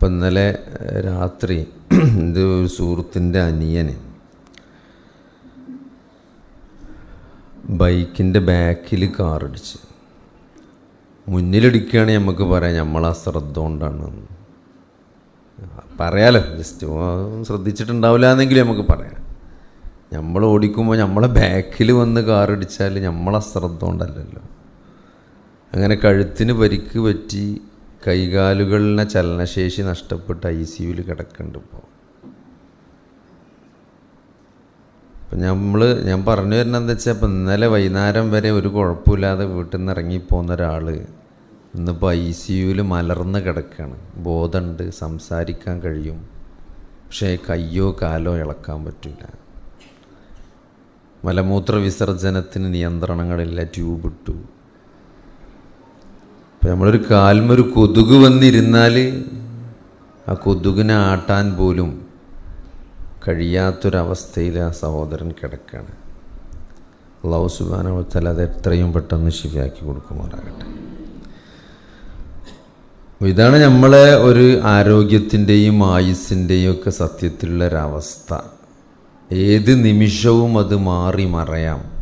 അപ്പം ഇന്നലെ രാത്രി ഇത് ഒരു സുഹൃത്തിന്റെ അനിയന് ബൈക്കിന്റെ ബാക്കിൽ കാറടിച്ച്. മുന്നിലിടിക്കുകയാണെങ്കിൽ നമുക്ക് പറയാം നമ്മളാ ശ്രദ്ധ കൊണ്ടാണ്. പറയാലോ ജസ്റ്റ് ശ്രദ്ധിച്ചിട്ടുണ്ടാവില്ല എന്നെങ്കിലും നമുക്ക് പറയാം. നമ്മൾ ഓടിക്കുമ്പോൾ നമ്മളെ ബാക്കിൽ വന്ന് കാറടിച്ചാൽ നമ്മളെ ശ്രദ്ധ കൊണ്ടല്ലല്ലോ. അങ്ങനെ കഴുത്തിന് പരിക്ക് പറ്റി കൈകാലുകളിലെ ചലനശേഷി നഷ്ടപ്പെട്ട് ഐ സി യുവിൽ കിടക്കുന്നുണ്ട് ഇപ്പോൾ അപ്പം നമ്മൾ ഞാൻ പറഞ്ഞു വരുന്നത് എന്താ വെച്ചാൽ ഇപ്പം ഇന്നലെ വൈകുന്നേരം വരെ ഒരു കുഴപ്പമില്ലാതെ വീട്ടിൽ നിന്ന് ഇറങ്ങിപ്പോകുന്ന ഒരാൾ ഇന്നിപ്പോൾ ഐ സി യുവിൽ മലർന്ന് കിടക്കുകയാണ് ബോധമുണ്ട് സംസാരിക്കാൻ കഴിയും. പക്ഷേ കയ്യോ കാലോ ഇളക്കാൻ പറ്റില്ല മലമൂത്ര വിസർജനത്തിന് നിയന്ത്രണങ്ങളില്ല ട്യൂബ് ഇട്ടു ഇപ്പം നമ്മളൊരു കാൽമൊരു കൊതുക് വന്നിരുന്നാൽ ആ കൊതുകിനെ ആട്ടാൻ പോലും കഴിയാത്തൊരവസ്ഥയിൽ ആ സഹോദരൻ കിടക്കുകയാണ് അള്ളാഹു സുബാനവത്തൽ അത് എത്രയും പെട്ടെന്ന് ശിവയാക്കി കൊടുക്കുമാറാകട്ടെ. ഇതാണ് നമ്മളെ ഒരു ആരോഗ്യത്തിന്റെയും ആയുസ്സിന്റെയും ഒക്കെ സത്യത്തിലുള്ള ഒരവസ്ഥ ഏത് നിമിഷവും അത് മാറി മറയാം.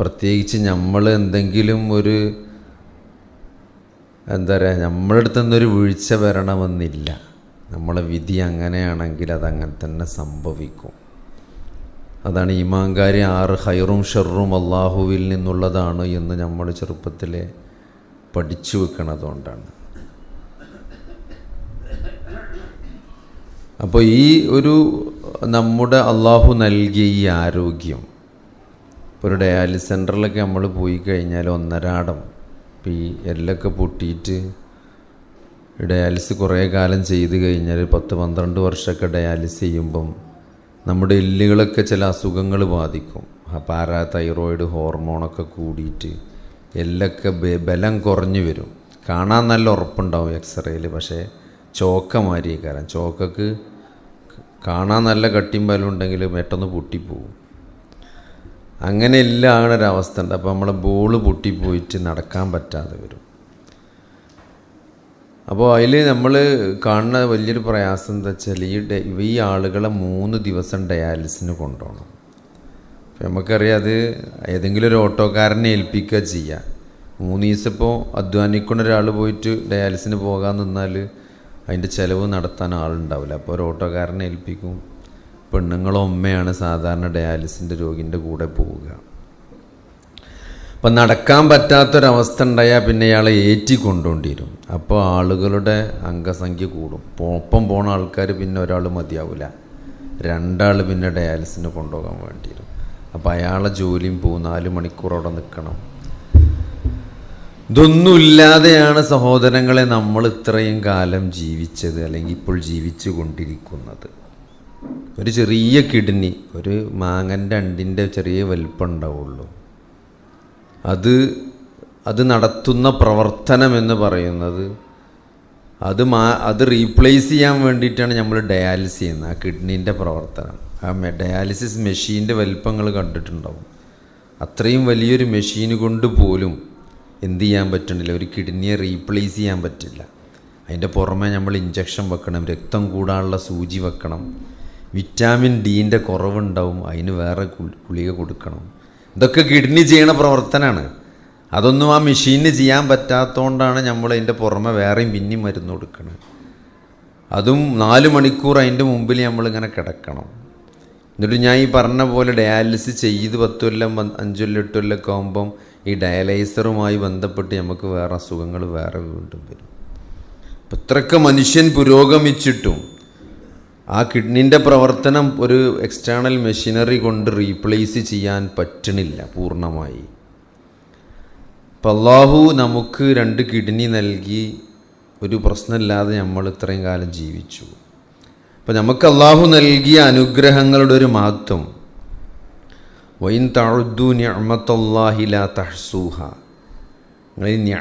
പ്രത്യേകിച്ച് നമ്മൾ എന്തെങ്കിലും ഒരു എന്താ പറയുക നമ്മളുടെ അടുത്ത് നിന്നൊരു വീഴ്ച വരണമെന്നില്ല. നമ്മളെ വിധി അങ്ങനെയാണെങ്കിൽ അതങ്ങനെ തന്നെ സംഭവിക്കും. അതാണ് ഈമാങ്കാരി ആറ് ഹൈറും ഷെറും അള്ളാഹുവിൽ നിന്നുള്ളതാണ് എന്ന് നമ്മൾ ചെറുപ്പത്തിൽ പഠിച്ചു വെക്കണതുകൊണ്ടാണ് അപ്പോൾ ഈ ഒരു നമ്മുടെ അള്ളാഹു നൽകിയ ഈ ആരോഗ്യം ഒരു ഡയാലിസ് സെന്ററിലൊക്കെ നമ്മൾ പോയി കഴിഞ്ഞാൽ ഒന്നരാടം ഇപ്പം ഈ എല്ലൊക്കെ പൊട്ടിയിട്ട് ഡയാലിസ് കുറേ കാലം ചെയ്ത് കഴിഞ്ഞാൽ പത്ത് പന്ത്രണ്ട് വർഷമൊക്കെ ഡയാലിസ് ചെയ്യുമ്പം നമ്മുടെ എല്ലുകളൊക്കെ ചില അസുഖങ്ങൾ ബാധിക്കും. പാരാ തൈറോയിഡ് ഹോർമോണൊക്കെ കൂടിയിട്ട് എല്ലൊക്കെ ബലം കുറഞ്ഞു വരും. കാണാൻ നല്ല ഉറപ്പുണ്ടാവും എക്സ്റേയിൽ പക്ഷേ ചോക്ക മാറിയേക്കാരം ചോക്കക്ക് കാണാൻ നല്ല കട്ടിയും ബലം ഉണ്ടെങ്കിൽ പെട്ടെന്ന് പൊട്ടിപ്പോവും. അങ്ങനെ എല്ലാം ആണ് ഒരവസ്ഥ ഉണ്ട്. അപ്പോൾ നമ്മളെ ബോൾ പൊട്ടിപ്പോയിട്ട് നടക്കാൻ പറ്റാതെ വരും. അപ്പോൾ അതിൽ നമ്മൾ കാണുന്ന വലിയൊരു പ്രയാസം എന്താ വെച്ചാൽ ഈ ഈ ആളുകളെ മൂന്ന് ദിവസം ഡയാലിസിന് കൊണ്ടുപോകണം. അപ്പോൾ നമുക്കറിയാം അത് ഏതെങ്കിലും ഒരു ഓട്ടോക്കാരനെ ഏൽപ്പിക്കുക ചെയ്യുക മൂന്ന് ദിവസം ഇപ്പോൾ അധ്വാനിക്കുന്ന ഒരാൾ പോയിട്ട് ഡയാലിസിന് പോകാൻ നിന്നാൽ അതിന്റെ ചിലവ് നടത്താൻ ആളുണ്ടാവില്ല. അപ്പോൾ ഒരു ഓട്ടോക്കാരനെ ഏൽപ്പിക്കും. പെണ്ണുങ്ങളോ അമ്മയാണ് സാധാരണ ഡയാലിസിന്റെ രോഗിന്റെ കൂടെ പോവുക. അപ്പം നടക്കാൻ പറ്റാത്തൊരവസ്ഥ ഉണ്ടായാൽ പിന്നെ ഇയാളെ ഏറ്റി കൊണ്ടുകൊണ്ടിരും അപ്പോൾ ആളുകളുടെ അംഗസംഖ്യ കൂടും. ഒപ്പം പോണ ആൾക്കാർ പിന്നെ ഒരാൾ മതിയാവില്ല രണ്ടാൾ പിന്നെ ഡയാലിസിന് കൊണ്ടുപോകാൻ വേണ്ടി വരും അപ്പോൾ അയാളെ ജോലിയും പോകും നാല് മണിക്കൂർ അവിടെ നിൽക്കണം ഇതൊന്നുമില്ലാതെയാണ് സഹോദരങ്ങളെ നമ്മൾ ഇത്രയും കാലം ജീവിച്ചത് അല്ലെങ്കിൽ ഇപ്പോൾ ജീവിച്ചു കൊണ്ടിരിക്കുന്നത് ഒരു ചെറിയ കിഡ്നി ഒരു മാങ്ങന്റെ അണ്ടിന്റെ ചെറിയ വലിപ്പം അത് അത് നടത്തുന്ന പ്രവർത്തനം എന്ന് പറയുന്നത് അത് മാ അത് റീപ്ലേസ് ചെയ്യാൻ വേണ്ടിയിട്ടാണ് നമ്മൾ ഡയാലിസിസ് ചെയ്യുന്നത് ആ കിഡ്നീന്റെ പ്രവർത്തനം. ആ ഡയാലിസിസ് മെഷീന്റെ വലിപ്പങ്ങൾ കണ്ടിട്ടുണ്ടാവും. അത്രയും വലിയൊരു മെഷീൻ കൊണ്ട് പോലും എന്ത് ചെയ്യാൻ പറ്റണില്ല ഒരു കിഡ്നിയെ റീപ്ലേസ് ചെയ്യാൻ പറ്റില്ല. അതിന്റെ പുറമെ നമ്മൾ ഇഞ്ചക്ഷൻ വെക്കണം രക്തം കൂടാനുള്ള സൂചി വെക്കണം. വിറ്റാമിൻ ഡീന്റെ കുറവുണ്ടാവും. അതിന് വേറെ ഗുളിക കൊടുക്കണം. ഇതൊക്കെ കിഡ്നി ചെയ്യണ പ്രവർത്തനമാണ് അതൊന്നും ആ മെഷീനിന് ചെയ്യാൻ പറ്റാത്തതുകൊണ്ടാണ് നമ്മൾ അതിന്റെ പുറമെ വേറെയും പിന്നെയും മരുന്ന് കൊടുക്കണം. അതും നാല് മണിക്കൂർ അതിന്റെ മുമ്പിൽ നമ്മളിങ്ങനെ കിടക്കണം. എന്നിട്ട് ഞാൻ ഈ പറഞ്ഞ പോലെ ഡയാലിസിസ് ചെയ്ത് പത്ത് കൊല്ലം അഞ്ച് കൊല്ലം എട്ട് കൊല്ലമൊക്കെ ആകുമ്പം ഈ ഡയാലൈസറുമായി ബന്ധപ്പെട്ട് നമുക്ക് വേറെ അസുഖങ്ങൾ വേറെ വീണ്ടും വരും. അപ്പം ഇത്രയൊക്കെ മനുഷ്യൻ പുരോഗമിച്ചിട്ടും ആ കിഡ്നിന്റെ പ്രവർത്തനം ഒരു എക്സ്റ്റേണൽ മെഷീനറി കൊണ്ട് റീപ്ലേസ് ചെയ്യാൻ പറ്റണില്ല പൂർണമായി. അള്ളാഹു നമുക്ക് രണ്ട് കിഡ്നി നൽകി ഒരു പ്രശ്നമില്ലാതെ നമ്മൾ ഇത്രയും കാലം ജീവിച്ചു. അപ്പം നമുക്ക് അള്ളാഹു നൽകിയ അനുഗ്രഹങ്ങളുടെ ഒരു മഹത്വം. വൈൻ തഴുദ്ദു ഞമത്തല്ലാഹില തഹ്സൂഹ. നിങ്ങൾ ഈ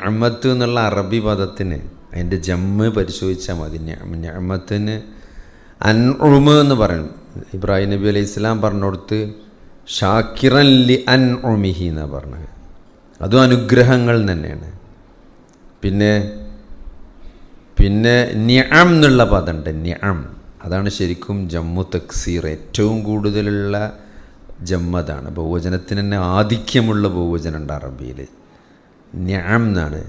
എന്നുള്ള അറബി പദത്തിന് അതിന്റെ ജമ്മ് പരിശോധിച്ചാൽ മതി. ഞമത്തിന് അൻഉമ് എന്ന് പറയും ഇബ്രാഹിം നബി അലൈഹി ഇസ്ലാം പറഞ്ഞുകൊടുത്ത് ഷാക്കിറൻ ലി അൻ ഉമിഹി എന്നാണ് പറഞ്ഞത്. അതും അനുഗ്രഹങ്ങൾ തന്നെയാണ്. പിന്നെ പിന്നെ നിഅം എന്നുള്ള പദമുണ്ട് നിഅം. അതാണ് ശരിക്കും ജമ്മു തക്സീർ ഏറ്റവും കൂടുതലുള്ള ജമ്മതാണ്. ബഹുവചനത്തിന് തന്നെ ആധിക്യമുള്ള ബഹുവചനം ഉണ്ട് അറബിയിൽ നിഅം എന്നാണ്.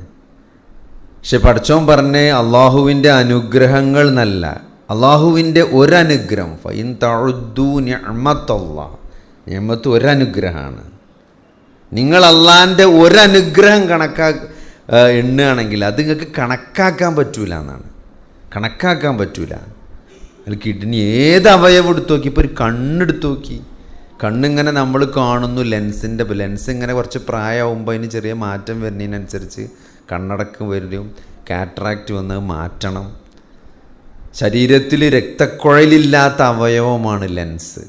പക്ഷെ പഠിച്ചോൻ പറഞ്ഞ് അള്ളാഹുവിന്റെ അനുഗ്രഹങ്ങൾ എന്നല്ല അള്ളാഹുവിന്റെ ഒരനുഗ്രഹം. ഫൈൻ തഴുദ്ദു ഞമ്മത്തല്ല ഞമ്മത്ത് ഒരനുഗ്രഹമാണ്. നിങ്ങൾ അള്ളാന്റെ ഒരനുഗ്രഹം കണക്കാ എണ്ണുകയാണെങ്കിൽ അത് നിങ്ങൾക്ക് കണക്കാക്കാൻ പറ്റൂല എന്നാണ്. കണക്കാക്കാൻ പറ്റൂല. അതിൽ കിഡ്നി ഏത് അവയവം എടുത്തു നോക്കി? ഇപ്പോൾ ഒരു കണ്ണെടുത്ത് നോക്കി. കണ്ണിങ്ങനെ നമ്മൾ കാണുന്നു ലെൻസിന്റെ ലെൻസ് ഇങ്ങനെ കുറച്ച് പ്രായമാകുമ്പോൾ അതിന് ചെറിയ മാറ്റം വരുന്നതിനനുസരിച്ച് കണ്ണടക്കം വരും. കാറ്ററാക്റ്റ് വന്ന് മാറ്റണം. ശരീരത്തിൽ രക്തക്കുഴലില്ലാത്ത അവയവമാണ് ലെൻസ്.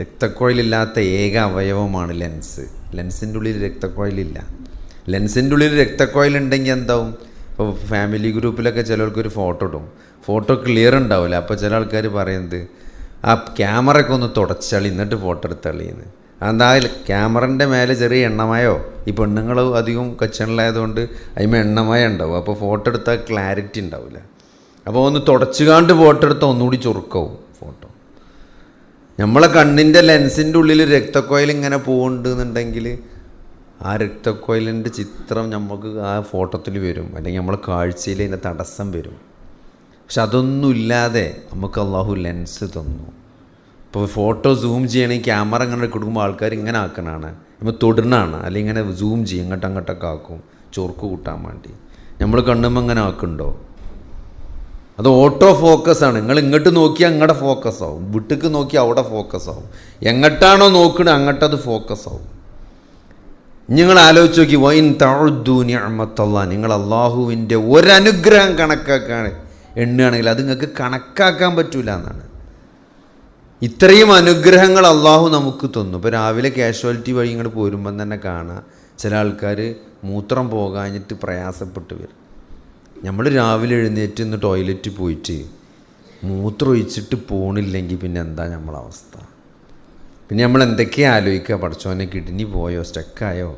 രക്തക്കുഴലില്ലാത്ത ഏക അവയവമാണ് ലെൻസ്. ലെൻസിന്റെ ഉള്ളിൽ രക്തക്കുഴലില്ല. ലെൻസിന്റെ ഉള്ളിൽ രക്തക്കുഴലുണ്ടെങ്കിൽ എന്താവും? ഇപ്പോൾ ഫാമിലി ഗ്രൂപ്പിലൊക്കെ ചിലർക്കൊരു ഫോട്ടോ ഇടും. ഫോട്ടോ ക്ലിയർ ഉണ്ടാവില്ല. അപ്പോൾ ചില ആൾക്കാർ പറയുന്നത് ആ ക്യാമറയൊക്കെ ഒന്ന് തുടച്ചളി എന്നിട്ട് ഫോട്ടോ എടുത്തളിയെന്ന് എന്താ ക്യാമറന്റെ മേലെ ചെറിയ എണ്ണമയോ? ഈ പെണ്ണുങ്ങൾ അധികം കച്ചണിലായതുകൊണ്ട് അതിമ എണ്ണമയ ഉണ്ടാവും. അപ്പോൾ ഫോട്ടോ എടുത്താൽ ക്ലാരിറ്റി ഉണ്ടാവില്ല. അപ്പോൾ ഒന്ന് തുടച്ചുകാണ്ട് ഫോട്ടോ എടുത്താൽ ഒന്നുകൂടി ചുരുക്കവും ഫോട്ടോ. നമ്മളെ കണ്ണിന്റെ ലെൻസിന്റെ ഉള്ളിൽ രക്തക്കോയിൽ ഇങ്ങനെ പോകുന്നുണ്ടെന്നുണ്ടെങ്കിൽ ആ രക്തക്കോയിലിന്റെ ചിത്രം നമുക്ക് ആ ഫോട്ടോത്തിൽ വരും. അല്ലെങ്കിൽ നമ്മളെ കാഴ്ചയിൽ അതിന്റെ തടസ്സം വരും. പക്ഷെ അതൊന്നുമില്ലാതെ നമുക്ക് അള്ളാഹു ലെൻസ് തന്നു. ഇപ്പോൾ ഫോട്ടോ സൂം ചെയ്യണമെങ്കിൽ ക്യാമറ ഇങ്ങനെ കൊടുക്കുമ്പോൾ ആൾക്കാർ ഇങ്ങനെ ആക്കണാണ്. നമ്മൾ തൊടണാണ്. അല്ലെങ്കിൽ ഇങ്ങനെ സൂം ചെയ്യും ഇങ്ങോട്ട് അങ്ങോട്ടൊക്കെ ആക്കും. ചോർക്ക് കൂട്ടാൻ വേണ്ടി. നമ്മൾ കണ്ണുമ്പോൾ ഇങ്ങനെ ആക്കുന്നുണ്ടോ? അത് ഓട്ടോ ഫോക്കസ് ആണ്. നിങ്ങൾ ഇങ്ങോട്ട് നോക്കിയാൽ അങ്ങടെ ഫോക്കസ് ആവും. വിട്ടുക്ക് നോക്കിയാൽ അവിടെ ഫോക്കസ് ആവും. എങ്ങോട്ടാണോ നോക്കണത് അങ്ങോട്ടത് ഫോക്കസ് ആവും. നിങ്ങൾ ആലോചിച്ച് നോക്കി വൈൻ തഴുദൂനി അമ്മത്തല്ല നിങ്ങൾ അള്ളാഹുവിന്റെ ഒരനുഗ്രഹം കണക്കാക്കാൻ എണ്ണുകയാണെങ്കിൽ അത് നിങ്ങൾക്ക് കണക്കാക്കാൻ പറ്റൂല എന്നാണ്. ഇത്രയും അനുഗ്രഹങ്ങൾ അള്ളാഹു നമുക്ക് തന്നു. ഇപ്പോൾ രാവിലെ കാഷ്വാലിറ്റി വഴി ഇങ്ങോട്ട് പോരുമ്പം തന്നെ കാണാം. ചില ആൾക്കാർ മൂത്രം പോകാഞ്ഞിട്ട് പ്രയാസപ്പെട്ട് വരും. നമ്മൾ രാവിലെ എഴുന്നേറ്റ് ഇന്ന് ടോയ്ലറ്റിൽ പോയിട്ട് മൂത്രമൊഴിച്ചിട്ട് പോണില്ലെങ്കിൽ പിന്നെ എന്താ നമ്മളെ അവസ്ഥ? പിന്നെ നമ്മൾ എന്തൊക്കെയാണ് ആലോചിക്കുക? പഠിച്ചോനെ കിഡ്നി പോയോ? സ്റ്റക്കായോ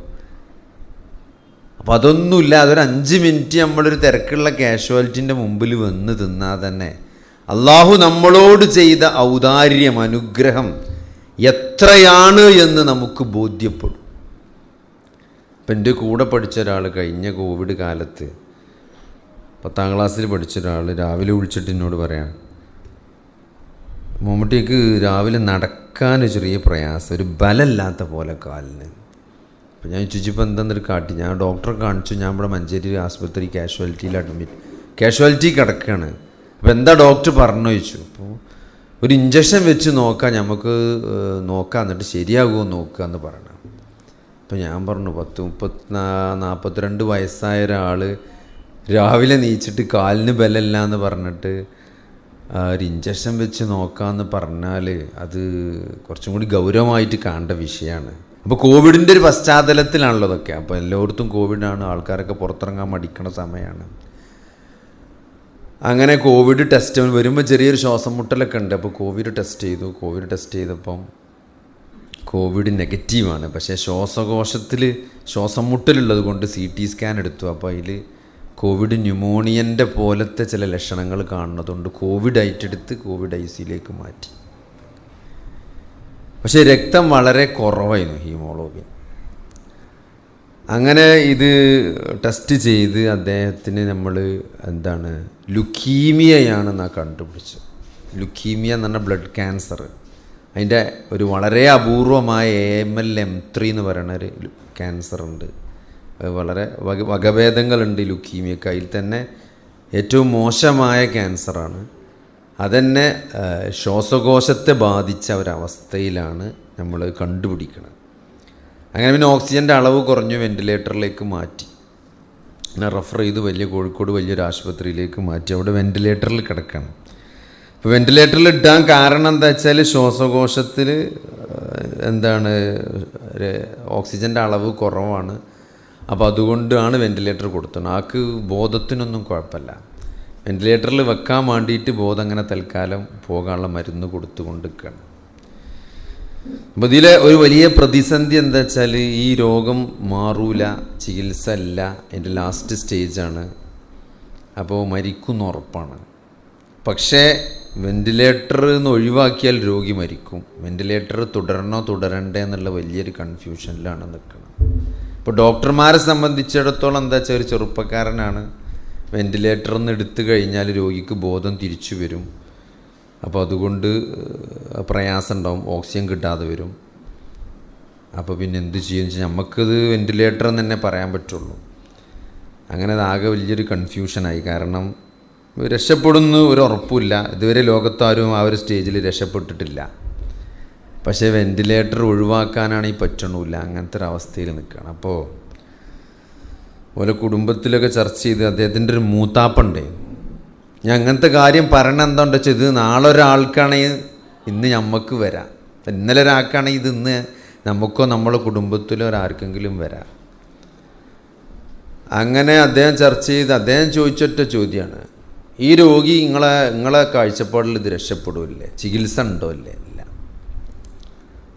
അപ്പോൾ അതൊന്നുമില്ല. അതൊരു അഞ്ച് മിനിറ്റ് നമ്മളൊരു തിരക്കുള്ള കാഷ്വാലിറ്റിന്റെ മുമ്പിൽ വന്ന് തിന്നാൽ തന്നെ അള്ളാഹു നമ്മളോട് ചെയ്ത ഔദാര്യം അനുഗ്രഹം എത്രയാണ് എന്ന് നമുക്ക് ബോധ്യപ്പെടും. ഇപ്പം എന്റെ കൂടെ പഠിച്ച ഒരാൾ കഴിഞ്ഞ കോവിഡ് കാലത്ത് പത്താം ക്ലാസ്സിൽ പഠിച്ച ഒരാൾ രാവിലെ വിളിച്ചിട്ട് എന്നോട് പറയാം മമ്മൂട്ടിക്ക് രാവിലെ നടക്കാൻ ചെറിയ പ്രയാസം ഒരു ബലമില്ലാത്ത പോലെ കാലിന്. അപ്പോൾ ഞാൻ ചോദിച്ചപ്പോൾ എന്തെന്നൊരു കാട്ടി? ഞാൻ ഡോക്ടറെ കാണിച്ചു ഞാൻ ഇവിടെ മഞ്ചേരി ആശുപത്രി കാഷ്വാലിറ്റിയിൽ അഡ്മിറ്റ് കാഷ്വാലിറ്റി കിടക്കുകയാണ് അപ്പോൾ എന്താ ഡോക്ടർ പറഞ്ഞു ചോദിച്ചു. അപ്പോൾ ഒരു ഇഞ്ചക്ഷൻ വെച്ച് നോക്കാം നമുക്ക് നോക്കാം എന്നിട്ട് ശരിയാകുമോ നോക്കുക എന്ന് പറയണം അപ്പോൾ ഞാൻ പറഞ്ഞു പത്ത് മുപ്പത്തിനാ നാൽപ്പത്തിരണ്ട് വയസ്സായ ഒരാൾ രാവിലെ നീച്ചിട്ട് കാലിന് ബലമില്ല എന്ന് പറഞ്ഞിട്ട് ഒരു ഇഞ്ചക്ഷൻ വെച്ച് നോക്കാമെന്ന് പറഞ്ഞാൽ അത് കുറച്ചും കൂടി ഗൗരവമായിട്ട് കാണേണ്ട വിഷയമാണ് അപ്പോൾ കോവിഡിന്റെ ഒരു പശ്ചാത്തലത്തിലാണല്ലോ അതൊക്കെ അപ്പോൾ എല്ലായിടത്തും കോവിഡാണ്. ആൾക്കാരൊക്കെ പുറത്തിറങ്ങാൻ മടിക്കണ സമയമാണ് അങ്ങനെ കോവിഡ് ടെസ്റ്റ് വരുമ്പോൾ ചെറിയൊരു ശ്വാസം മുട്ടലൊക്കെ ഉണ്ട്. അപ്പോൾ കോവിഡ് ടെസ്റ്റ് ചെയ്തു. കോവിഡ് ടെസ്റ്റ് ചെയ്തപ്പം കോവിഡ് നെഗറ്റീവാണ് പക്ഷേ ശ്വാസകോശത്തിൽ ശ്വാസം മുട്ടലുള്ളത് കൊണ്ട് സി ടി സ്കാൻ എടുത്തു. അപ്പോൾ അതിൽ കോവിഡ് ന്യൂമോണിയന്റെ പോലത്തെ ചില ലക്ഷണങ്ങൾ കാണുന്നതുകൊണ്ട് കോവിഡ് ഐറ്റെടുത്ത് കോവിഡ് ഐ സിയിലേക്ക് മാറ്റി. പക്ഷേ രക്തം വളരെ കുറവായിരുന്നു ഹീമോഗ്ലോബിൻ. അങ്ങനെ ഇത് ടെസ്റ്റ് ചെയ്ത് അദ്ദേഹത്തിന് നമ്മൾ എന്താണ് ലുക്കീമിയയാണെന്നാ കണ്ടുപിടിച്ചത്. ലുക്കീമിയ എന്ന് പറഞ്ഞാൽ ബ്ലഡ് ക്യാൻസർ. അതിന്റെ ഒരു വളരെ അപൂർവമായ A M L M three എന്ന് പറയുന്ന ഒരു ക്യാൻസർ ഉണ്ട്. വളരെ വക വകഭേദങ്ങളുണ്ട് ലുക്കീമിയക്ക് അതിൽ തന്നെ. ഏറ്റവും മോശമായ ക്യാൻസറാണ്. അതന്നെ ശ്വാസകോശത്തെ ബാധിച്ച ഒരവസ്ഥയിലാണ് നമ്മൾ കണ്ടുപിടിക്കുന്നത് അങ്ങനെ പിന്നെ ഓക്സിജന്റെ അളവ് കുറഞ്ഞു വെന്റിലേറ്ററിലേക്ക് മാറ്റി. പിന്നെ റെഫർ ചെയ്ത് വലിയ കോഴിക്കോട് വലിയൊരു ആശുപത്രിയിലേക്ക് മാറ്റി. അവിടെ വെന്റിലേറ്ററിൽ കിടക്കണം. അപ്പോൾ വെന്റിലേറ്ററിൽ ഇടാൻ കാരണം എന്താ വെച്ചാൽ ശ്വാസകോശത്തിൽ എന്താണ് ഓക്സിജന്റെ അളവ് കുറവാണ്. അപ്പോൾ അതുകൊണ്ടാണ് വെന്റിലേറ്റർ കൊടുത്തത്. ആൾക്ക് ബോധത്തിനൊന്നും കുഴപ്പമില്ല. വെന്റിലേറ്ററിൽ വെക്കാൻ വേണ്ടിയിട്ട് ബോധം അങ്ങനെ തൽക്കാലം പോകാനുള്ള മരുന്ന് കൊടുത്തുകൊണ്ട് നിൽക്കുകയാണ് അപ്പോൾ ഇതിലെ ഒരു വലിയ പ്രതിസന്ധി എന്താ വെച്ചാൽ ഈ രോഗം മാറൂല ചികിത്സ അല്ല എന്റെ ലാസ്റ്റ് സ്റ്റേജാണ് അപ്പോൾ മരിക്കുന്ന ഉറപ്പാണ്. പക്ഷേ വെന്റിലേറ്റർ എന്ന് ഒഴിവാക്കിയാൽ രോഗി മരിക്കും. വെന്റിലേറ്റർ തുടരണോ തുടരണ്ടേ എന്നുള്ള വലിയൊരു കൺഫ്യൂഷനിലാണ് നിൽക്കുന്നത്. ഇപ്പോൾ ഡോക്ടർമാരെ സംബന്ധിച്ചിടത്തോളം എന്താ വെച്ചാൽ ഒരു ചെറുപ്പക്കാരനാണ് വെന്റിലേറ്ററിൽ നിന്ന് എടുത്തു കഴിഞ്ഞാൽ രോഗിക്ക് ബോധം തിരിച്ചു വരും. അപ്പോൾ അതുകൊണ്ട് പ്രയാസം ഉണ്ടാവും ഓക്സിജൻ കിട്ടാതെ വരും. അപ്പോൾ പിന്നെ എന്ത് ചെയ്യും വെച്ചാൽ നമുക്കത് വെന്റിലേറ്റർ എന്ന് തന്നെ പറയാൻ പറ്റുള്ളൂ. അങ്ങനെ അത് ആകെ വലിയൊരു കൺഫ്യൂഷനായി കാരണം രക്ഷപ്പെടുന്നു ഒരു ഉറപ്പില്ല ഇതുവരെ ലോകത്താരും ആ ഒരു സ്റ്റേജിൽ രക്ഷപ്പെട്ടിട്ടില്ല. പക്ഷേ വെന്റിലേറ്റർ ഒഴിവാക്കാനാണ് ഈ പറ്റണില്ല. അങ്ങനത്തെ ഒരു അവസ്ഥയിൽ നിൽക്കുകയാണ് അപ്പോൾ ഓരോ കുടുംബത്തിലൊക്കെ ചർച്ച ചെയ്ത് അദ്ദേഹത്തിന്റെ ഒരു മൂത്താപ്പുണ്ട്. ഞാൻ അങ്ങനത്തെ കാര്യം പറയണ എന്താണെന്ന് വെച്ചാൽ ഇത് നാളെ ഒരാൾക്കാണെങ്കിൽ ഇന്ന് നമുക്ക് വരാം. ഇന്നലെ ഒരാൾക്കാണെങ്കിൽ ഇത് ഇന്ന് നമുക്കോ നമ്മളെ കുടുംബത്തിലോ ഒരാർക്കെങ്കിലും വരാം. അങ്ങനെ അദ്ദേഹം ചർച്ച ചെയ്ത് അദ്ദേഹം ചോദിച്ചൊറ്റ ചോദ്യമാണ് ഈ രോഗി നിങ്ങളെ നിങ്ങളെ കാഴ്ചപ്പാടിൽ ഇത് രക്ഷപ്പെടില്ലേ? ചികിത്സ ഉണ്ടോ ഇല്ല?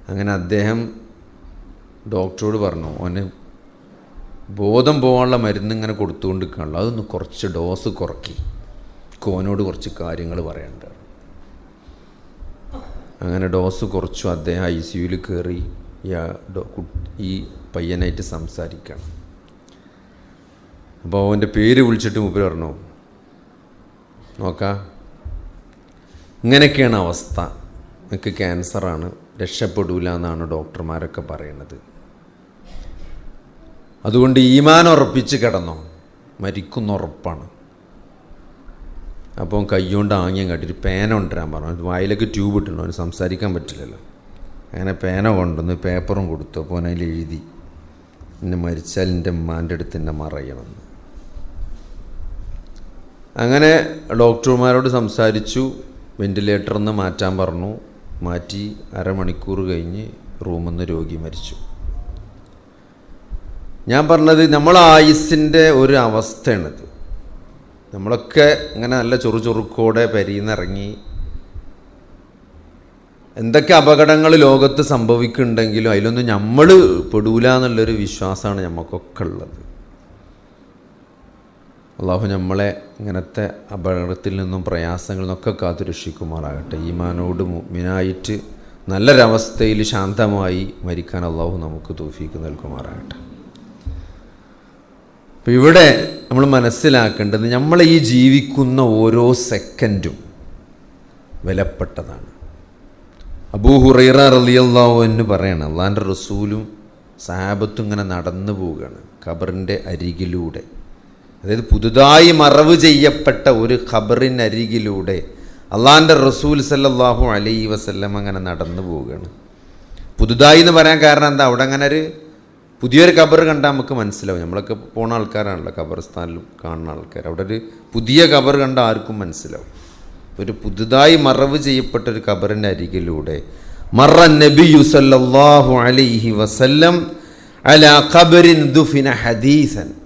അങ്ങനെ അദ്ദേഹം ഡോക്ടറോട് പറഞ്ഞു ഓന് ബോധം പോകാനുള്ള മരുന്ന് ഇങ്ങനെ കൊടുത്തുകൊണ്ട് നിൽക്കാനുള്ളൂ അതൊന്ന് കുറച്ച് ഡോസ് കുറക്കി. കോനോട് കുറച്ച് കാര്യങ്ങൾ പറയണ്ട. അങ്ങനെ ഡോസ് കുറച്ചു അദ്ദേഹം ഐ സിയുയിൽ കയറി ഈ പയ്യനായിട്ട് സംസാരിക്കണം. അപ്പോൾ അവന്റെ പേര് വിളിച്ചിട്ട് മുമ്പിൽ പറഞ്ഞു നോക്കാം ഇങ്ങനെയൊക്കെയാണ് അവസ്ഥ. എനിക്ക് ക്യാൻസറാണ് രക്ഷപ്പെടൂല എന്നാണ് ഡോക്ടർമാരൊക്കെ പറയുന്നത്. അതുകൊണ്ട് ഈമാൻ ഉറപ്പിച്ച് കിടന്നോ? മരിക്കുന്ന ഉറപ്പാണ്. അപ്പം കൈകൊണ്ട് ആംഗ്യം കണ്ടിട്ട് പേന കൊണ്ടുവരാൻ പറഞ്ഞു. വായിലൊക്കെ ട്യൂബ് ഇട്ടുണ്ടോ അവന് സംസാരിക്കാൻ പറ്റില്ലല്ലോ. അങ്ങനെ പേന കൊണ്ടുവന്ന് പേപ്പറും കൊടുത്തു. അപ്പോൾ അതിൽ എഴുതി എന്നെ മരിച്ചാൽ എന്റെ ഉമ്മാന്റെ അടുത്ത് എന്നെ മറയണമെന്ന് അങ്ങനെ ഡോക്ടർമാരോട് സംസാരിച്ചു. വെന്റിലേറ്ററിൽ നിന്ന് മാറ്റാൻ പറഞ്ഞു. മാറ്റി അരമണിക്കൂർ കഴിഞ്ഞ് റൂമിൽ നിന്ന് രോഗി മരിച്ചു. ഞാൻ പറഞ്ഞത് നമ്മൾ ആയുസിന്റെ ഒരു അവസ്ഥയാണിത്. നമ്മളൊക്കെ ഇങ്ങനെ നല്ല ചൊറു ചൊറുക്കോടെ പെരിയുന്നിറങ്ങി എന്തൊക്കെ അപകടങ്ങൾ ലോകത്ത് സംഭവിക്കുന്നുണ്ടെങ്കിലും അതിലൊന്നും നമ്മൾ പെടൂല എന്നുള്ളൊരു വിശ്വാസമാണ് നമുക്കൊക്കെ ഉള്ളത്. അള്ളാഹു നമ്മളെ ഇങ്ങനത്തെ അപകടത്തിൽ നിന്നും പ്രയാസങ്ങളിൽ നിന്നൊക്കെ കാത്തു രക്ഷിക്കുമാറാകട്ടെ. ഈമാനോട് മിനായിട്ട് നല്ലൊരവസ്ഥയിൽ ശാന്തമായി മരിക്കാൻ അള്ളാഹു നമുക്ക് തോഫീക്ക് നൽകുമാറാകട്ടെ. അപ്പം ഇവിടെ നമ്മൾ മനസ്സിലാക്കേണ്ടത് നമ്മൾ ഈ ജീവിക്കുന്ന ഓരോ സെക്കൻഡും വിലപ്പെട്ടതാണ്. അബൂ ഹുറൈറ റളിയല്ലാഹു എന്ന് പറയണം അള്ളാന്റെ റസൂലും സാബത്തും ഇങ്ങനെ നടന്നു പോവുകയാണ് ഖബറിന്റെ അരികിലൂടെ. അതായത് പുതുതായി മറവ് ചെയ്യപ്പെട്ട ഒരു ഖബറിനരികിലൂടെ അള്ളാന്റെ റസൂൽ സല്ലാഹു അലൈ വസല്ലം അങ്ങനെ നടന്നു പോവുകയാണ്. പുതുതായി എന്ന് പറയാൻ കാരണം എന്താ? അവിടെ അങ്ങനെ ഒരു പുതിയൊരു ഖബർ കണ്ടാൽ നമുക്ക് മനസ്സിലാവും. നമ്മളൊക്കെ പോണ ആൾക്കാരാണല്ലോ ഖബർസ്ഥാനിലും കാണുന്ന ആൾക്കാർ അവിടെ ഒരു പുതിയ ഖബർ കണ്ട ആർക്കും മനസ്സിലാവും. ഒരു പുതുതായി മറവ് ചെയ്യപ്പെട്ട ഒരു ഖബറിന്റെ അരികിലൂടെ മറ നബിയു സല്ലല്ലാഹു അലൈഹി വസല്ലം അല ഖബറിൻ ദുഫിന ഹദീസൻ.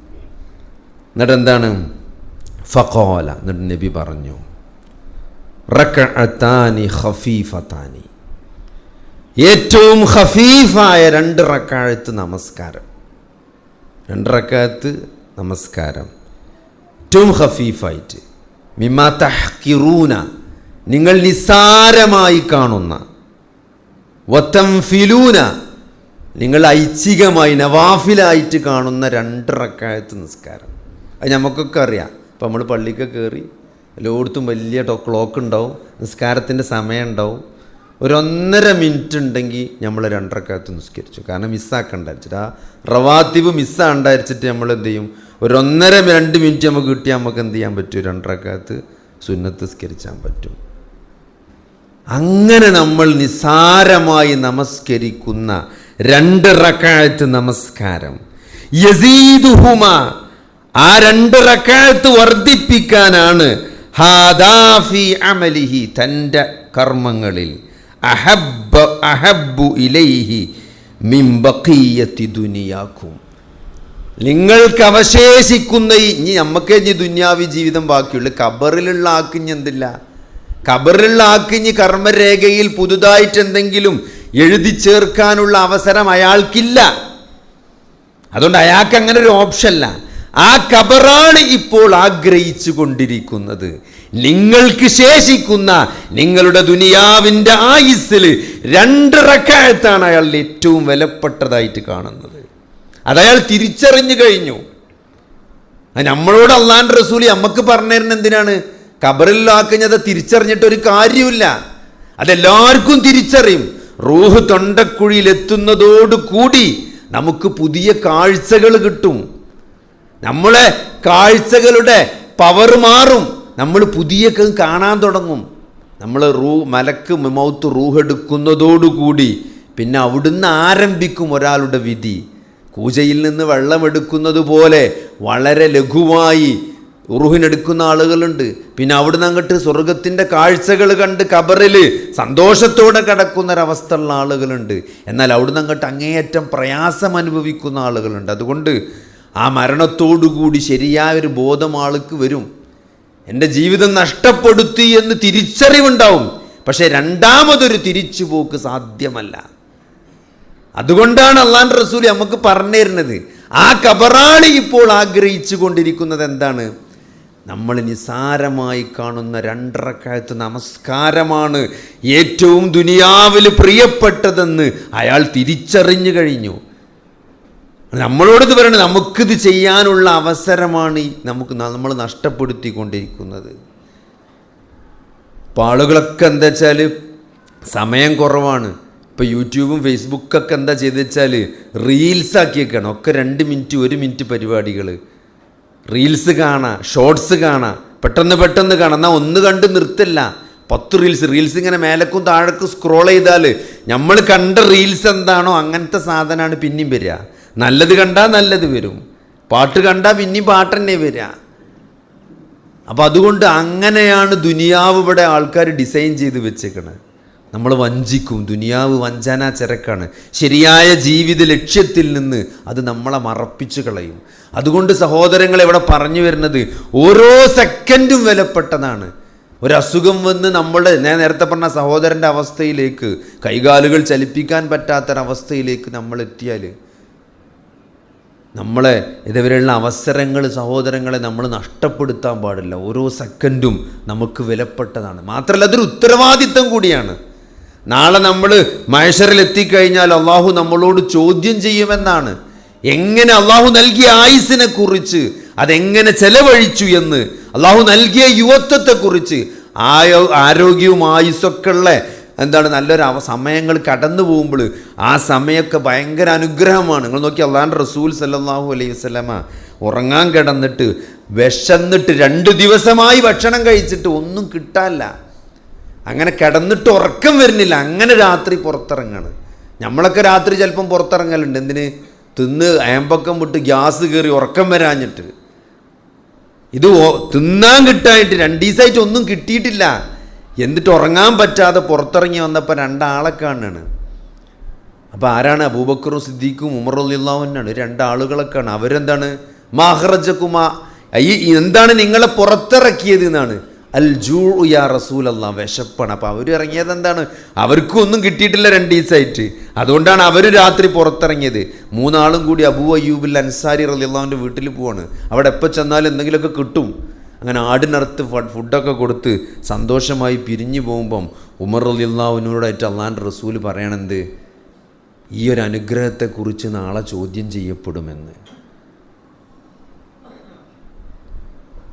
എന്നിട്ട് എന്താണ് ഫഖോല. എന്നിട്ട് നബി പറഞ്ഞു റക്കാനി ഹഫീഫത്താനി ഏറ്റവും ഹഫീഫായ രണ്ട് റക്കാഴത്ത് നമസ്കാരം. രണ്ട് റക്കാഴത്ത് നമസ്കാരം. ഏറ്റവും ഹഫീഫായിട്ട് മിമാ തഹ്കിറൂന. നിങ്ങൾ നിസ്സാരമായി കാണുന്ന. വത്തം ഫിലൂന നിങ്ങൾ ഐച്ഛികമായി നവാഫിലായിട്ട് കാണുന്ന രണ്ട് റക്കാഴത്ത് നിസ്കാരം അത് നമുക്കൊക്കെ അറിയാം. ഇപ്പം നമ്മൾ പള്ളിക്ക് കയറി എല്ലായിടത്തും വലിയ ക്ലോക്ക് ഉണ്ടാവും. നിസ്കാരത്തിന്റെ സമയം ഉണ്ടാവും. ഒരു ഒന്നര മിനിറ്റ് ഉണ്ടെങ്കിൽ നമ്മൾ രണ്ടരക്കാലത്ത് നിസ്കരിച്ചു. കാരണം മിസ്സാക്കണ്ടായിരിച്ചിട്ട് ആ റവാത്തിബ് മിസ്സാണ്ടായിരിച്ചിട്ട് നമ്മൾ എന്ത് ചെയ്യും? ഒരു ഒന്നര രണ്ട് മിനിറ്റ് നമുക്ക് കിട്ടിയാൽ നമുക്ക് എന്ത് ചെയ്യാൻ പറ്റും? രണ്ടരക്കാലത്ത് സുന്നത്ത് നിസ്കരിച്ചാൻ പറ്റും. അങ്ങനെ നമ്മൾ നിസാരമായി നമസ്കരിക്കുന്ന രണ്ട് റക്കാഴത്ത് നമസ്കാരം. യസീദുഹുമ ആ രണ്ട് റക്കാഴത്ത് വർദ്ധിപ്പിക്കാനാണ് ഹാദാഫി അമലിഹി തന്റെ കർമ്മങ്ങളിൽ. അഹബ് അഹബ്ബു ഇലൈഹി മിംബക്കീയത്തി ദുനിയാക്കും. നിങ്ങൾക്ക് അവശേഷിക്കുന്ന ഈ ഇനി നമുക്ക് ഇനി ദുന്യാവി ജീവിതം ബാക്കിയുള്ളു. കബറിലുള്ള ആക്കിഞ്ഞ് എന്തില്ല? കബറിലുള്ള ആക്കിഞ്ഞ് കർമ്മരേഖയിൽ പുതുതായിട്ട് എന്തെങ്കിലും എഴുതി ചേർക്കാനുള്ള അവസരം അയാൾക്കില്ല. അതുകൊണ്ട് അയാൾക്ക് അങ്ങനെ ഒരു ഓപ്ഷനല്ല ആ കബറാണ് ഇപ്പോൾ ആഗ്രഹിച്ചു കൊണ്ടിരിക്കുന്നത് നിങ്ങൾക്ക് ശേഷിക്കുന്ന നിങ്ങളുടെ ദുനിയാവിന്റെ ആയുസ്സിൽ രണ്ട് റക്കായത്താണ് അയാൾ ഏറ്റവും വിലപ്പെട്ടതായിട്ട് കാണുന്നത്. അതയാൾ തിരിച്ചറിഞ്ഞു കഴിഞ്ഞു. നമ്മളോട് അള്ളാൻ റസൂലി നമുക്ക് പറഞ്ഞു തരുന്ന എന്തിനാണ്? കബറിലാക്കുന്നത് തിരിച്ചറിഞ്ഞിട്ട് ഒരു കാര്യമില്ല അതെല്ലാവർക്കും തിരിച്ചറിയും. റൂഹ് തൊണ്ടക്കുഴിയിൽ എത്തുന്നതോടുകൂടി നമുക്ക് പുതിയ കാഴ്ചകൾ കിട്ടും. നമ്മളെ കാഴ്ചകളുടെ പവർ മാറും. നമ്മൾ പുതിയ കാണാൻ തുടങ്ങും. നമ്മൾ റൂ മലക്ക് മൗത്ത് റൂഹെടുക്കുന്നതോടുകൂടി പിന്നെ അവിടുന്ന് ആരംഭിക്കും ഒരാളുടെ വിധി. കൂജയിൽ നിന്ന് വെള്ളമെടുക്കുന്നത് പോലെ വളരെ ലഘുവായി ഉറുഹിനെടുക്കുന്ന ആളുകളുണ്ട്. പിന്നെ അവിടുന്ന് അങ്ങോട്ട് സ്വർഗത്തിന്റെ കാഴ്ചകൾ കണ്ട് കബറിൽ സന്തോഷത്തോടെ കിടക്കുന്ന ഒരവസ്ഥയുള്ള ആളുകളുണ്ട്. എന്നാൽ അവിടുന്ന് അങ്ങോട്ട് അങ്ങേയറ്റം പ്രയാസം അനുഭവിക്കുന്ന ആളുകളുണ്ട്. അതുകൊണ്ട് ആ മരണത്തോടുകൂടി ശരിയായ ഒരു ബോധം ആൾക്ക് വരും. എന്റെ ജീവിതം നഷ്ടപ്പെടുത്തി എന്ന് തിരിച്ചറിവുണ്ടാവും. പക്ഷേ രണ്ടാമതൊരു തിരിച്ചുപോക്ക് സാധ്യമല്ല. അതുകൊണ്ടാണ് അള്ളാൻ റസൂൽ നമുക്ക് പറഞ്ഞു തരുന്നത്. ആ കബറാളി ഇപ്പോൾ ആഗ്രഹിച്ചു കൊണ്ടിരിക്കുന്നത് എന്താണ്? നമ്മൾ നിസാരമായി കാണുന്ന രണ്ടരക്കാലത്ത് നമസ്കാരമാണ് ഏറ്റവും ദുനിയാവിൽ പ്രിയപ്പെട്ടതെന്ന് അയാൾ തിരിച്ചറിഞ്ഞു കഴിഞ്ഞു. നമ്മളോടിത് പറയണത് നമുക്കിത് ചെയ്യാനുള്ള അവസരമാണ് നമുക്ക് നമ്മൾ നഷ്ടപ്പെടുത്തിക്കൊണ്ടിരിക്കുന്നത്. ഇപ്പോൾ ആളുകളൊക്കെ എന്താ വെച്ചാൽ സമയം കുറവാണ്. ഇപ്പോൾ യൂട്യൂബും ഫേസ്ബുക്കൊക്കെ എന്താ ചെയ്ത് വെച്ചാൽ റീൽസ് ആക്കിയേക്കാണ്. ഒക്കെ രണ്ട് മിനിറ്റ് ഒരു മിനിറ്റ് പരിപാടികൾ റീൽസ് കാണാം ഷോർട്സ് കാണാം. പെട്ടെന്ന് പെട്ടെന്ന് കാണാം. എന്നാൽ ഒന്ന് കണ്ട് നിർത്തില്ല. പത്ത് റീൽസ് റീൽസ് ഇങ്ങനെ മേലക്കും താഴേക്കും സ്ക്രോൾ ചെയ്താൽ നമ്മൾ കണ്ട റീൽസ് എന്താണോ അങ്ങനത്തെ സാധനമാണ് പിന്നെയും വരിക. നല്ലത് കണ്ടാൽ നല്ലത് വരും. പാട്ട് കണ്ടാൽ പിന്നെയും പാട്ട് തന്നെ വരിക അപ്പം അതുകൊണ്ട് അങ്ങനെയാണ് ദുനിയാവ് ഇവിടെ ആൾക്കാർ ഡിസൈൻ ചെയ്ത് വെച്ചേക്കണത് നമ്മൾ വഞ്ചിക്കും. ദുനിയാവ് വഞ്ചന ചരക്കാണ്. ശരിയായ ജീവിത ലക്ഷ്യത്തിൽ നിന്ന് അത് നമ്മളെ മറപ്പിച്ചു കളയും. അതുകൊണ്ട് സഹോദരങ്ങൾ ഇവിടെ പറഞ്ഞു വരുന്നത് ഓരോ സെക്കൻഡും വിലപ്പെട്ടതാണ്. ഒരു വന്ന് നമ്മൾ ഞാൻ നേരത്തെ പറഞ്ഞ സഹോദരന്റെ അവസ്ഥയിലേക്ക് കൈകാലുകൾ ചലിപ്പിക്കാൻ പറ്റാത്തൊരവസ്ഥയിലേക്ക് നമ്മൾ എത്തിയാൽ നമ്മളെ ഇതുവരെയുള്ള അവസരങ്ങൾ സഹോദരങ്ങളെ നമ്മൾ നഷ്ടപ്പെടുത്താൻ പാടില്ല. ഓരോ സെക്കൻഡും നമുക്ക് വിലപ്പെട്ടതാണ്. മാത്രമല്ല അതൊരു ഉത്തരവാദിത്തം കൂടിയാണ്. നാളെ നമ്മൾ മഹേശ്വരിൽ എത്തിക്കഴിഞ്ഞാൽ അള്ളാഹു നമ്മളോട് ചോദ്യം ചെയ്യുമെന്നാണ്. എങ്ങനെ അള്ളാഹു നൽകിയ ആയുസിനെ കുറിച്ച് അതെങ്ങനെ ചെലവഴിച്ചു എന്ന് അള്ളാഹു നൽകിയ യുവത്വത്തെക്കുറിച്ച് ആയോ ആരോഗ്യവും ആയുസ്സൊക്കെ ഉള്ള എന്താണ് നല്ലൊരു സമയങ്ങൾ കടന്നു പോകുമ്പോൾ ആ സമയമൊക്കെ ഭയങ്കര അനുഗ്രഹമാണ്. നിങ്ങൾ നോക്കി അള്ളാഹാൻ റസൂൽ സല്ലാഹു അലൈഹി വസല്ലമ ഉറങ്ങാൻ കിടന്നിട്ട് വിശന്നിട്ട് രണ്ട് ദിവസമായി ഭക്ഷണം കഴിച്ചിട്ട് ഒന്നും കിട്ടാനില്ല. അങ്ങനെ കിടന്നിട്ട് ഉറക്കം വരുന്നില്ല. അങ്ങനെ രാത്രി പുറത്തിറങ്ങാണ്. നമ്മളൊക്കെ രാത്രി ചിലപ്പം പുറത്തിറങ്ങലുണ്ട്. എന്തിന്? തിന്ന് അയമ്പക്കം വിട്ട് ഗ്യാസ് കയറി ഉറക്കം വരാഞ്ഞിട്ട്. ഇത് തിന്നാൻ കിട്ടായിട്ട് രണ്ട് ദിവസമായിട്ട് ഒന്നും കിട്ടിയിട്ടില്ല. എന്നിട്ട് ഉറങ്ങാൻ പറ്റാതെ പുറത്തിറങ്ങി വന്നപ്പോൾ രണ്ടാളെ കാണാണ്. അപ്പോൾ ആരാണ്? അബൂബക്കറും സിദ്ദീഖും ഉമറുല്ലാവുന്നാണ് രണ്ടാളുകളൊക്കെയാണ് അവരെന്താണ്? മഹ്റജക്കുമാ ഈ എന്താണ് നിങ്ങളെ പുറത്തിറക്കിയത് എന്നാണ്. അൽ ജൂ യാ റസൂൽ അല്ലാം വിശപ്പാണ്. അപ്പോൾ അവർ ഇറങ്ങിയത് എന്താണ്? അവർക്കും ഒന്നും കിട്ടിയിട്ടില്ല രണ്ട് ദിവസമായിട്ട് അതുകൊണ്ടാണ് അവർ രാത്രി പുറത്തിറങ്ങിയത്. മൂന്നാളും കൂടി അബൂ അയ്യൂബിൽ അൻസാരി റലിള്ളാവിന്റെ വീട്ടിൽ പോവാണ്. അവിടെ എപ്പോൾ ചെന്നാലും എന്തെങ്കിലുമൊക്കെ കിട്ടും. അങ്ങനെ ആടിനറുത്ത് ഫ- ഫുഡൊക്കെ കൊടുത്ത് സന്തോഷമായി പിരിഞ്ഞു പോകുമ്പം ഉമർ അലിയുള്ളവനോടായിട്ട് അള്ളാന്റെ റസൂൽ പറയണെന്ത്? ഈ ഒരു അനുഗ്രഹത്തെക്കുറിച്ച് നാളെ ചോദ്യം ചെയ്യപ്പെടുമെന്ന്.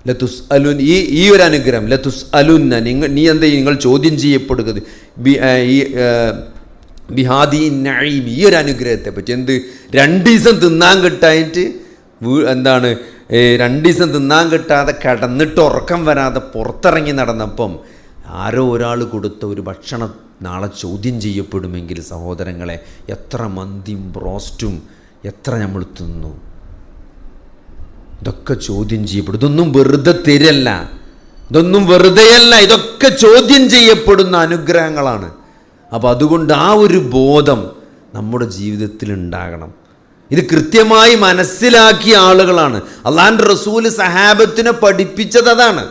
ലതുസ് അലുൻ ഈ ഈ ഒരു അനുഗ്രഹം ലതുസ് അലുന്ന നിങ്ങൾ നീ എന്താ നിങ്ങൾ ചോദ്യം ചെയ്യപ്പെടുക ഈ ബിഹാദി നഴീം ഈ ഒരു അനുഗ്രഹത്തെ പറ്റി എന്ത്? രണ്ട് ദിവസം തിന്നാൻ കിട്ടായിട്ട് എന്താണ് രണ്ട് ദിവസം തിന്നാൻ കിട്ടാതെ കിടന്നിട്ട് ഉറക്കം വരാതെ പുറത്തിറങ്ങി നടന്നപ്പം ആരോ ഒരാൾ കൊടുത്ത ഒരു ഭക്ഷണം നാളെ ചോദ്യം ചെയ്യപ്പെടുമെങ്കിൽ സഹോദരങ്ങളെ എത്ര മന്തിയും ബ്രോസ്റ്റും എത്ര നമ്മൾ തിന്നു? ഇതൊക്കെ ചോദ്യം ചെയ്യപ്പെടും. ഇതൊന്നും വെറുതെ തരല്ല. ഇതൊന്നും വെറുതെയല്ല ഇതൊക്കെ ചോദ്യം ചെയ്യപ്പെടുന്ന അനുഗ്രഹങ്ങളാണ്. അപ്പോൾ അതുകൊണ്ട് ആ ഒരു ബോധം നമ്മുടെ ജീവിതത്തിൽ ഉണ്ടാകണം. ഇത് കൃത്യമായി മനസ്സിലാക്കിയ ആളുകളാണ്. അള്ളാഹാൻ റസൂൽ സഹാബത്തിനെ പഠിപ്പിച്ചത് അതാണ്.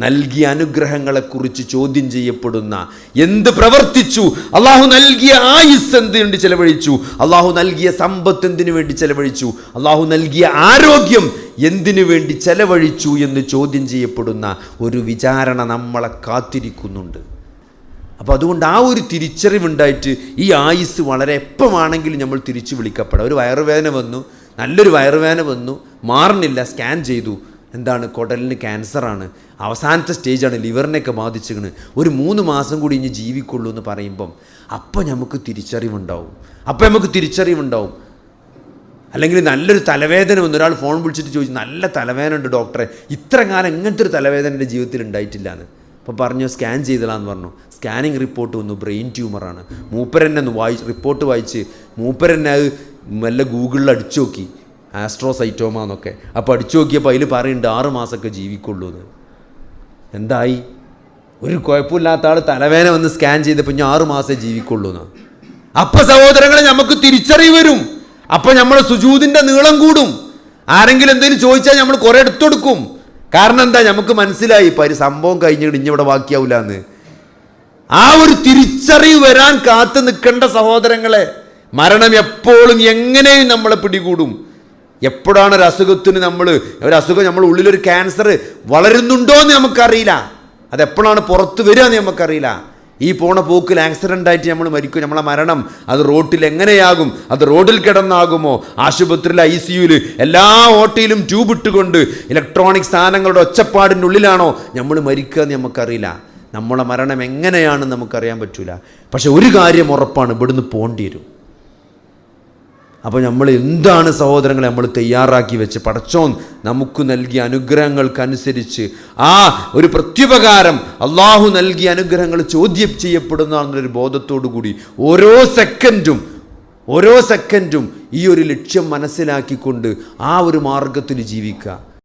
നൽകിയ അനുഗ്രഹങ്ങളെക്കുറിച്ച് ചോദ്യം ചെയ്യപ്പെടുന്ന എന്ത് പ്രവർത്തിച്ചു? അള്ളാഹു നൽകിയ ആയുസ് എന്തിനു വേണ്ടി ചെലവഴിച്ചു? അള്ളാഹു നൽകിയ സമ്പത്ത് എന്തിനു വേണ്ടി ചെലവഴിച്ചു? അള്ളാഹു നൽകിയ ആരോഗ്യം എന്തിനു വേണ്ടി ചെലവഴിച്ചു എന്ന് ചോദ്യം ചെയ്യപ്പെടുന്ന ഒരു വിചാരണ നമ്മളെ കാത്തിരിക്കുന്നുണ്ട്. അപ്പോൾ അതുകൊണ്ട് ആ ഒരു തിരിച്ചറിവുണ്ടായിട്ട് ഈ ആയുസ് വളരെ എപ്പമാണെങ്കിലും നമ്മൾ തിരിച്ചു വിളിക്കപ്പെടാം. ഒരു വയറുവേദന വന്നു നല്ലൊരു വയറുവേദന വന്നു മാറുന്നില്ല സ്കാൻ ചെയ്തു. എന്താണ്? കുടലിന് ക്യാൻസറാണ്. അവസാനത്തെ സ്റ്റേജാണ് ലിവറിനെയൊക്കെ ബാധിച്ചിരിക്കുന്നത് ഒരു മൂന്ന് മാസം കൂടി ഇനി ജീവിക്കുള്ളൂ എന്ന് പറയുമ്പം അപ്പോൾ നമുക്ക് തിരിച്ചറിവുണ്ടാവും. അപ്പോൾ നമുക്ക് തിരിച്ചറിവുണ്ടാവും. അല്ലെങ്കിൽ നല്ലൊരു തലവേദന വന്നു. ഒരാൾ ഫോൺ വിളിച്ചിട്ട് ചോദിച്ചു നല്ല തലവേദന ഉണ്ട് ഡോക്ടറെ. ഇത്ര കാലം ഇങ്ങനത്തെ ഒരു തലവേദന എന്റെ ജീവിതത്തിൽ ഉണ്ടായിട്ടില്ല എന്ന് അപ്പോൾ പറഞ്ഞു സ്കാൻ ചെയ്തലാന്ന് പറഞ്ഞു. സ്കാനിങ് റിപ്പോർട്ട് വന്നു ബ്രെയിൻ ട്യൂമറാണ് മൂപ്പരെന്നെ ഒന്ന് വായി റിപ്പോർട്ട് വായിച്ച് മൂപ്പരെന്നെ അത് നല്ല ഗൂഗിളിൽ അടിച്ചു നോക്കി. ആസ്ട്രോസൈറ്റോമ എന്നൊക്കെ. അപ്പോൾ അടിച്ചു നോക്കിയപ്പോൾ അതിൽ പറയുന്നുണ്ട് ആറ് മാസമൊക്കെ ജീവിക്കുള്ളൂ എന്ന്. എന്തായി? ഒരു കുഴപ്പമില്ലാത്ത ആൾ തലവേന വന്ന് സ്കാൻ ചെയ്തപ്പോൾ ഞാൻ ആറ് മാസമേ ജീവിക്കുള്ളൂ എന്ന്. അപ്പം സഹോദരങ്ങളെ നമുക്ക് തിരിച്ചറിവ് വരും. അപ്പം നമ്മൾ സുജൂതിന്റെ നീളം കൂടും. ആരെങ്കിലും എന്തെങ്കിലും ചോദിച്ചാൽ നമ്മൾ കുറെ എടുത്തൊടുക്കും. കാരണം എന്താ? നമുക്ക് മനസ്സിലായി. ഇപ്പം ഒരു സംഭവം കഴിഞ്ഞിട്ട് ഇനി ഇവിടെ ബാക്കിയാവില്ല എന്ന് ആ ഒരു തിരിച്ചറിവ് വരാൻ കാത്തു നിൽക്കേണ്ട സഹോദരങ്ങളെ മരണം എപ്പോഴും എങ്ങനെയും നമ്മളെ പിടികൂടും. എപ്പോഴാണ് ഒരു അസുഖത്തിന് നമ്മൾ ഒരു അസുഖം നമ്മുടെ ഉള്ളിലൊരു ക്യാൻസർ വളരുന്നുണ്ടോ എന്ന് നമുക്കറിയില്ല. അതെപ്പോഴാണ് പുറത്ത് വരിക എന്ന് നമുക്കറിയില്ല. ഈ പോണ പോക്കിൽ ആക്സിഡന്റ് ആയിട്ട് നമ്മൾ മരിക്കും. നമ്മളെ മരണം അത് റോട്ടിൽ എങ്ങനെയാകും? അത് റോഡിൽ കിടന്നാകുമോ? ആശുപത്രിയിൽ ഐ സിയുയിൽ എല്ലാ ഓട്ടയിലും ട്യൂബ് ഇട്ടുകൊണ്ട് ഇലക്ട്രോണിക് സാധനങ്ങളുടെ ഒച്ചപ്പാടിന്റെ ഉള്ളിലാണോ നമ്മൾ മരിക്കുക എന്ന് നമുക്കറിയില്ല. നമ്മളെ മരണം എങ്ങനെയാണ് നമുക്കറിയാൻ പറ്റൂല. പക്ഷെ ഒരു കാര്യം ഉറപ്പാണ് ഇവിടുന്ന് പോകേണ്ടി വരും. അപ്പോൾ നമ്മൾ എന്താണ് സഹോദരങ്ങളെ നമ്മൾ തയ്യാറാക്കി വെച്ച് പടച്ചോൻ നമുക്ക് നൽകിയ അനുഗ്രഹങ്ങൾക്കനുസരിച്ച് ആ ഒരു പ്രത്യുപകാരം അള്ളാഹു നൽകിയ അനുഗ്രഹങ്ങൾ ചോദ്യം ചെയ്യപ്പെടുന്നതെന്നൊരു ബോധത്തോടു കൂടി ഓരോ സെക്കൻഡും ഓരോ സെക്കൻഡും ഈ ഒരു ലക്ഷ്യം മനസ്സിലാക്കിക്കൊണ്ട് ആ ഒരു മാർഗത്തിൽ ജീവിക്കുക.